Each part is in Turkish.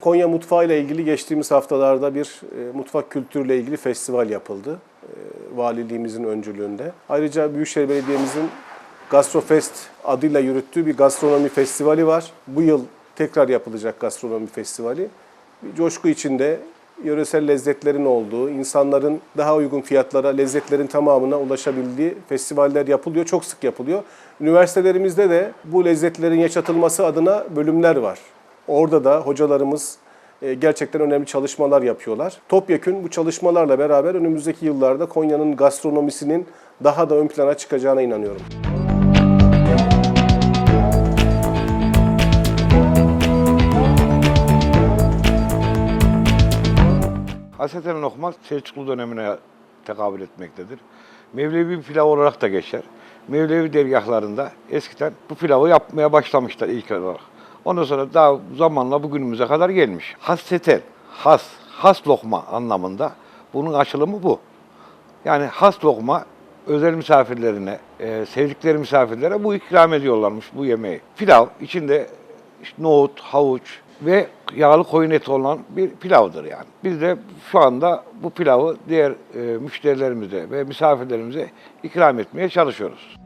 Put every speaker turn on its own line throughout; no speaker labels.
Konya mutfağı ile ilgili geçtiğimiz haftalarda bir e, mutfak kültürüyle ilgili festival yapıldı. E, valiliğimizin öncülüğünde. Ayrıca Büyükşehir Belediye'mizin Gastrofest adıyla yürüttüğü bir gastronomi festivali var. Bu yıl tekrar yapılacak gastronomi festivali. Bir coşku içinde yöresel lezzetlerin olduğu, insanların daha uygun fiyatlara lezzetlerin tamamına ulaşabildiği festivaller yapılıyor. Çok sık yapılıyor. Üniversitelerimizde de bu lezzetlerin yaşatılması adına bölümler var. Orada da hocalarımız e, gerçekten önemli çalışmalar yapıyorlar. Topyekün bu çalışmalarla beraber önümüzdeki yıllarda Konya'nın gastronomisinin daha da ön plana çıkacağına inanıyorum.
Hasreten lokma Selçuklu dönemine tekabül etmektedir. Mevlevi pilav olarak da geçer. Mevlevi dergahlarında eskiden bu pilavı yapmaya başlamışlar ilk olarak. Ondan sonra daha zamanla bugünümüze kadar gelmiş. Hasreten, has, has lokma anlamında bunun açılımı bu. Yani has lokma özel misafirlerine, e, sevdikleri misafirlere bu ikram ediyorlarmış bu yemeği. Pilav içinde işte nohut, havuç ve yağlı koyun eti olan bir pilavdır yani. Biz de şu anda bu pilavı diğer e, müşterilerimize ve misafirlerimize ikram etmeye çalışıyoruz.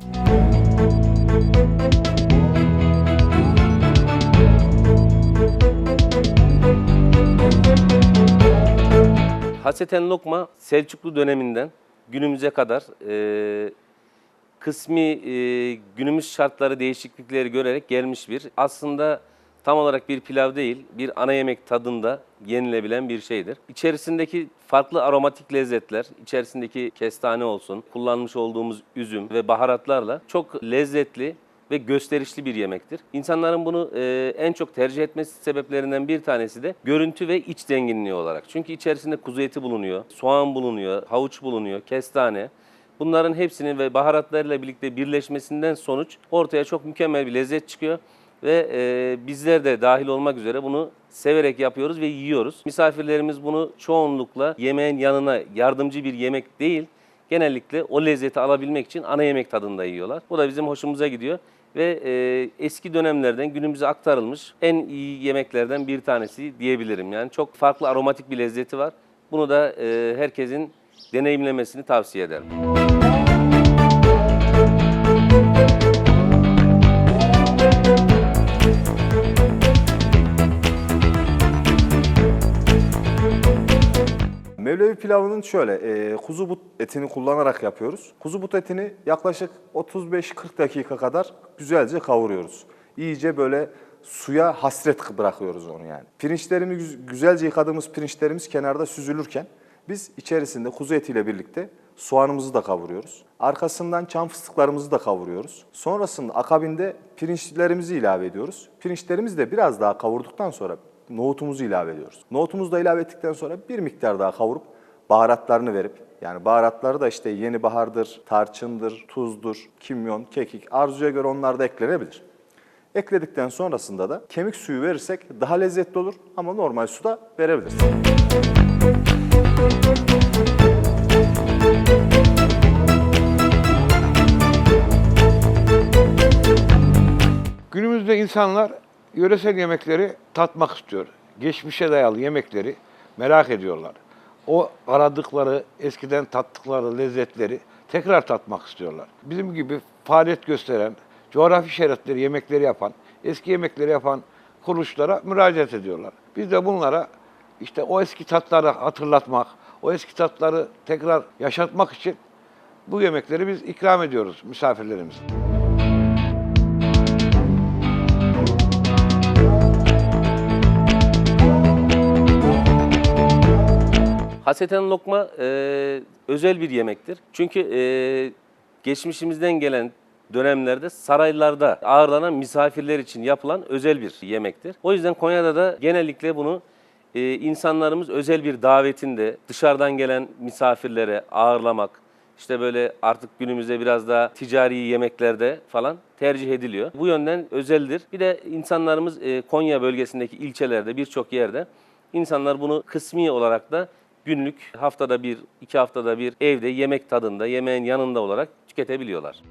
Hasreten lokma Selçuklu döneminden günümüze kadar e, kısmi e, günümüz şartları değişiklikleri görerek gelmiş bir aslında tam olarak bir pilav değil bir ana yemek tadında yenilebilen bir şeydir. İçerisindeki farklı aromatik lezzetler, içerisindeki kestane olsun, kullanmış olduğumuz üzüm ve baharatlarla çok lezzetli ve gösterişli bir yemektir. İnsanların bunu e, en çok tercih etmesi sebeplerinden bir tanesi de görüntü ve iç zenginliği olarak. Çünkü içerisinde kuzu eti bulunuyor, soğan bulunuyor, havuç bulunuyor, kestane. Bunların hepsinin ve baharatlarıyla birlikte birleşmesinden sonuç ortaya çok mükemmel bir lezzet çıkıyor. Ve e, bizler de dahil olmak üzere bunu severek yapıyoruz ve yiyoruz. Misafirlerimiz bunu çoğunlukla yemeğin yanına yardımcı bir yemek değil, genellikle o lezzeti alabilmek için ana yemek tadında yiyorlar. Bu da bizim hoşumuza gidiyor ve e, eski dönemlerden günümüze aktarılmış en iyi yemeklerden bir tanesi diyebilirim. Yani çok farklı aromatik bir lezzeti var. Bunu da e, herkesin deneyimlemesini tavsiye ederim.
Mevlevi pilavının şöyle, e, kuzu but etini kullanarak yapıyoruz. Kuzu but etini yaklaşık 35-40 dakika kadar güzelce kavuruyoruz. İyice böyle suya hasret bırakıyoruz onu yani. Pirinçlerimi güz- güzelce yıkadığımız pirinçlerimiz kenarda süzülürken biz içerisinde kuzu etiyle birlikte soğanımızı da kavuruyoruz. Arkasından çam fıstıklarımızı da kavuruyoruz. Sonrasında akabinde pirinçlerimizi ilave ediyoruz. Pirinçlerimizi de biraz daha kavurduktan sonra nohutumuzu ilave ediyoruz. Nohutumuzu da ilave ettikten sonra bir miktar daha kavurup baharatlarını verip yani baharatları da işte yeni bahardır, tarçındır, tuzdur, kimyon, kekik arzuya göre onlar da eklenebilir. Ekledikten sonrasında da kemik suyu verirsek daha lezzetli olur ama normal su da verebiliriz.
Günümüzde insanlar yöresel yemekleri tatmak istiyor. Geçmişe dayalı yemekleri merak ediyorlar. O aradıkları, eskiden tattıkları lezzetleri tekrar tatmak istiyorlar. Bizim gibi faaliyet gösteren, coğrafi şeritleri yemekleri yapan, eski yemekleri yapan kuruluşlara müracaat ediyorlar. Biz de bunlara işte o eski tatları hatırlatmak, o eski tatları tekrar yaşatmak için bu yemekleri biz ikram ediyoruz misafirlerimize.
Haseten lokma e, özel bir yemektir. Çünkü e, geçmişimizden gelen dönemlerde saraylarda ağırlanan misafirler için yapılan özel bir yemektir. O yüzden Konya'da da genellikle bunu e, insanlarımız özel bir davetinde dışarıdan gelen misafirlere ağırlamak, işte böyle artık günümüzde biraz daha ticari yemeklerde falan tercih ediliyor. Bu yönden özeldir. Bir de insanlarımız e, Konya bölgesindeki ilçelerde birçok yerde insanlar bunu kısmi olarak da günlük haftada bir, iki haftada bir evde yemek tadında, yemeğin yanında olarak tüketebiliyorlar.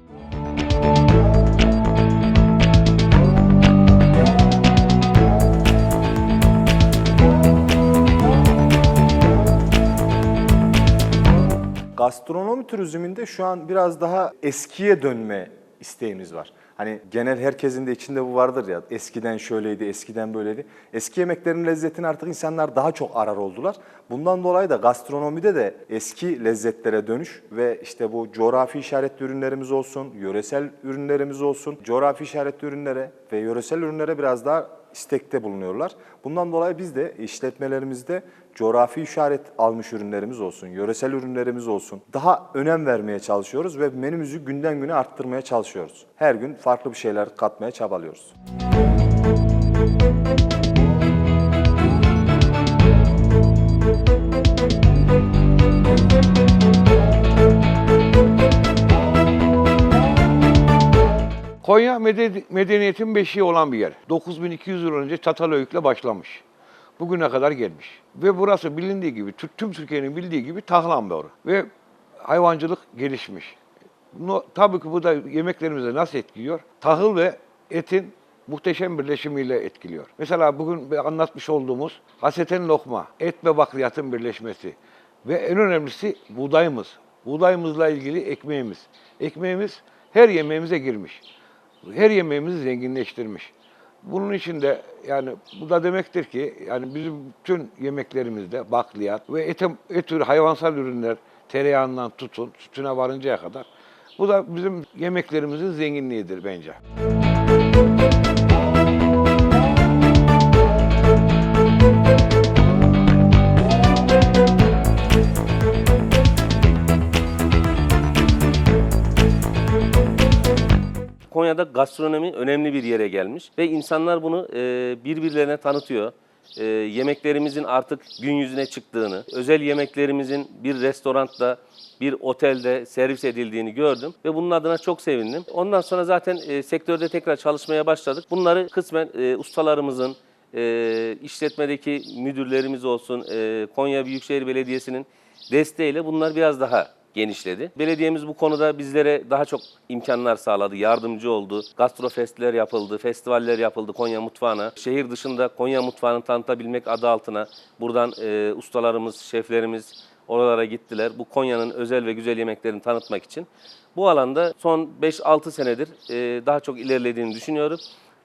Gastronomi turizminde şu an biraz daha eskiye dönme isteğimiz var. Hani genel herkesin de içinde bu vardır ya. Eskiden şöyleydi, eskiden böyleydi. Eski yemeklerin lezzetini artık insanlar daha çok arar oldular. Bundan dolayı da gastronomide de eski lezzetlere dönüş ve işte bu coğrafi işaretli ürünlerimiz olsun, yöresel ürünlerimiz olsun, coğrafi işaretli ürünlere ve yöresel ürünlere biraz daha istekte bulunuyorlar. Bundan dolayı biz de işletmelerimizde coğrafi işaret almış ürünlerimiz olsun, yöresel ürünlerimiz olsun. Daha önem vermeye çalışıyoruz ve menümüzü günden güne arttırmaya çalışıyoruz. Her gün farklı bir şeyler katmaya çabalıyoruz.
Konya mede- medeniyetin beşiği olan bir yer. 9200 yıl önce Çatalhöyük'le başlamış. Bugüne kadar gelmiş. Ve burası bilindiği gibi, tü- tüm Türkiye'nin bildiği gibi tahıl Ve hayvancılık gelişmiş. No, tabii ki bu da yemeklerimize nasıl etkiliyor? Tahıl ve etin muhteşem birleşimiyle etkiliyor. Mesela bugün bir anlatmış olduğumuz haseten lokma, et ve bakliyatın birleşmesi ve en önemlisi buğdayımız. Buğdayımızla ilgili ekmeğimiz. Ekmeğimiz her yemeğimize girmiş. Her yemeğimizi zenginleştirmiş. Bunun için de yani bu da demektir ki yani bizim bütün yemeklerimizde bakliyat ve et, et türü hayvansal ürünler tereyağından tutun sütüne varıncaya kadar bu da bizim yemeklerimizin zenginliğidir bence.
Konya'da gastronomi önemli bir yere gelmiş ve insanlar bunu e, birbirlerine tanıtıyor. E, yemeklerimizin artık gün yüzüne çıktığını, özel yemeklerimizin bir restoranda, bir otelde servis edildiğini gördüm ve bunun adına çok sevindim. Ondan sonra zaten e, sektörde tekrar çalışmaya başladık. Bunları kısmen ustalarımızın, işletmedeki müdürlerimiz olsun, Konya Büyükşehir Belediyesi'nin desteğiyle bunlar biraz daha genişledi. Belediyemiz bu konuda bizlere daha çok imkanlar sağladı, yardımcı oldu. Gastrofestler yapıldı, festivaller yapıldı Konya mutfağına. Şehir dışında Konya mutfağını tanıtabilmek adı altına buradan e, ustalarımız, şeflerimiz oralara gittiler. Bu Konya'nın özel ve güzel yemeklerini tanıtmak için. Bu alanda son 5-6 senedir e, daha çok ilerlediğini düşünüyorum.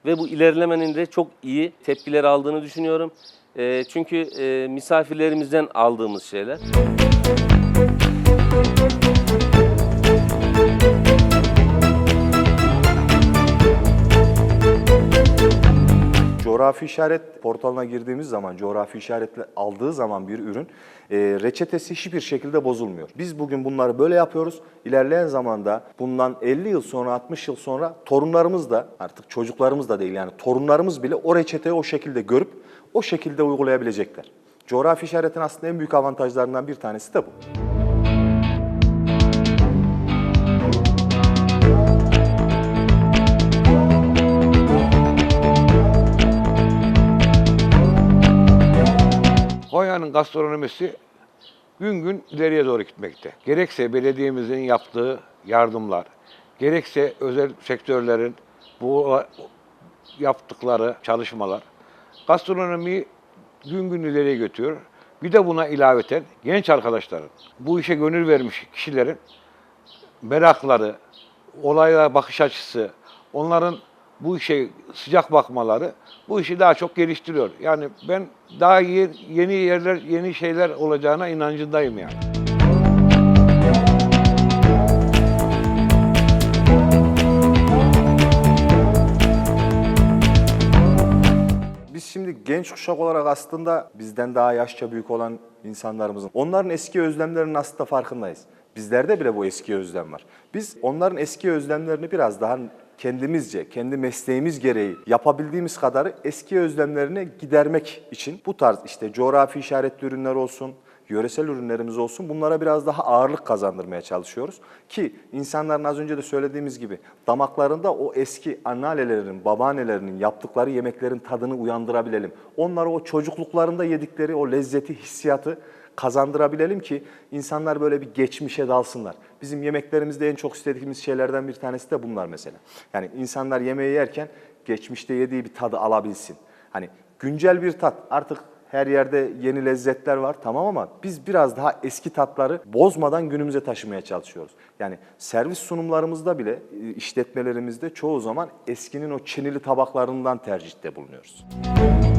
Ve bu ilerlemenin de çok iyi tepkiler aldığını düşünüyorum. E, çünkü e, misafirlerimizden aldığımız şeyler.
Coğrafi işaret portalına girdiğimiz zaman, coğrafi işaretle aldığı zaman bir ürün e, reçetesi hiçbir şekilde bozulmuyor. Biz bugün bunları böyle yapıyoruz. İlerleyen zamanda bundan 50 yıl sonra, 60 yıl sonra torunlarımız da artık çocuklarımız da değil yani torunlarımız bile o reçeteyi o şekilde görüp o şekilde uygulayabilecekler. Coğrafi işaretin aslında en büyük avantajlarından bir tanesi de bu.
Konya'nın gastronomisi gün gün ileriye doğru gitmekte. Gerekse belediyemizin yaptığı yardımlar, gerekse özel sektörlerin bu yaptıkları çalışmalar gastronomiyi gün gün ileriye götürüyor. Bir de buna ilaveten genç arkadaşların, bu işe gönül vermiş kişilerin merakları, olaylara bakış açısı, onların bu işe sıcak bakmaları bu işi daha çok geliştiriyor. Yani ben daha ye- yeni yerler, yeni şeyler olacağına inancındayım yani.
Biz şimdi genç kuşak olarak aslında bizden daha yaşça büyük olan insanlarımızın, onların eski özlemlerinin aslında farkındayız. Bizlerde bile bu eski özlem var. Biz onların eski özlemlerini biraz daha kendimizce, kendi mesleğimiz gereği yapabildiğimiz kadarı eski özlemlerini gidermek için bu tarz işte coğrafi işaretli ürünler olsun, yöresel ürünlerimiz olsun bunlara biraz daha ağırlık kazandırmaya çalışıyoruz. Ki insanların az önce de söylediğimiz gibi damaklarında o eski anneannelerinin, babaannelerinin yaptıkları yemeklerin tadını uyandırabilelim. Onlara o çocukluklarında yedikleri o lezzeti, hissiyatı kazandırabilelim ki insanlar böyle bir geçmişe dalsınlar. Bizim yemeklerimizde en çok istediğimiz şeylerden bir tanesi de bunlar mesela. Yani insanlar yemeği yerken geçmişte yediği bir tadı alabilsin. Hani güncel bir tat artık her yerde yeni lezzetler var tamam ama biz biraz daha eski tatları bozmadan günümüze taşımaya çalışıyoruz. Yani servis sunumlarımızda bile e, işletmelerimizde çoğu zaman eskinin o çinili tabaklarından tercihte bulunuyoruz.
Günümüz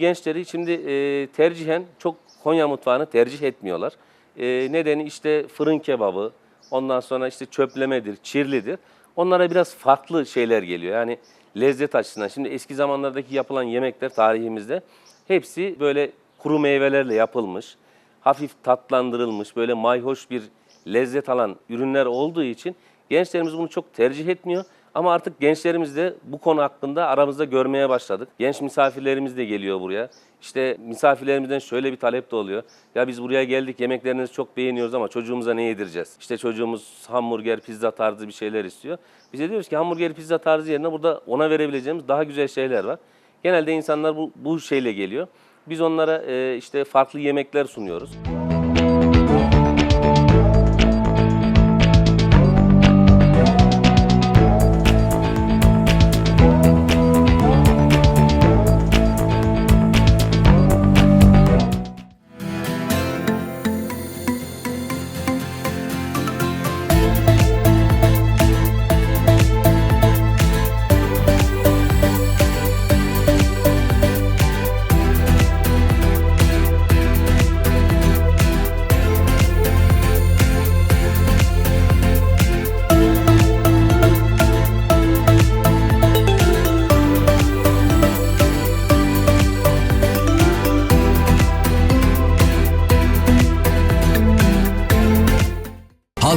gençleri şimdi e, tercihen çok Konya mutfağını tercih etmiyorlar. E, nedeni işte fırın kebabı, ondan sonra işte çöplemedir, çirlidir. Onlara biraz farklı şeyler geliyor. Yani lezzet açısından. Şimdi eski zamanlardaki yapılan yemekler tarihimizde hepsi böyle kuru meyvelerle yapılmış, hafif tatlandırılmış, böyle mayhoş bir lezzet alan ürünler olduğu için gençlerimiz bunu çok tercih etmiyor. Ama artık gençlerimiz de bu konu hakkında aramızda görmeye başladık. Genç misafirlerimiz de geliyor buraya. İşte misafirlerimizden şöyle bir talep de oluyor. Ya biz buraya geldik yemeklerinizi çok beğeniyoruz ama çocuğumuza ne yedireceğiz? İşte çocuğumuz hamburger, pizza tarzı bir şeyler istiyor. Biz de diyoruz ki hamburger, pizza tarzı yerine burada ona verebileceğimiz daha güzel şeyler var. Genelde insanlar bu, bu şeyle geliyor. Biz onlara e, işte farklı yemekler sunuyoruz.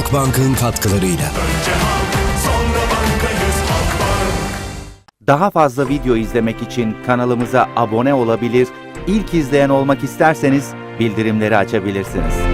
Halkbank'ın katkılarıyla.
Daha fazla video izlemek için kanalımıza abone olabilir, ilk izleyen olmak isterseniz bildirimleri açabilirsiniz.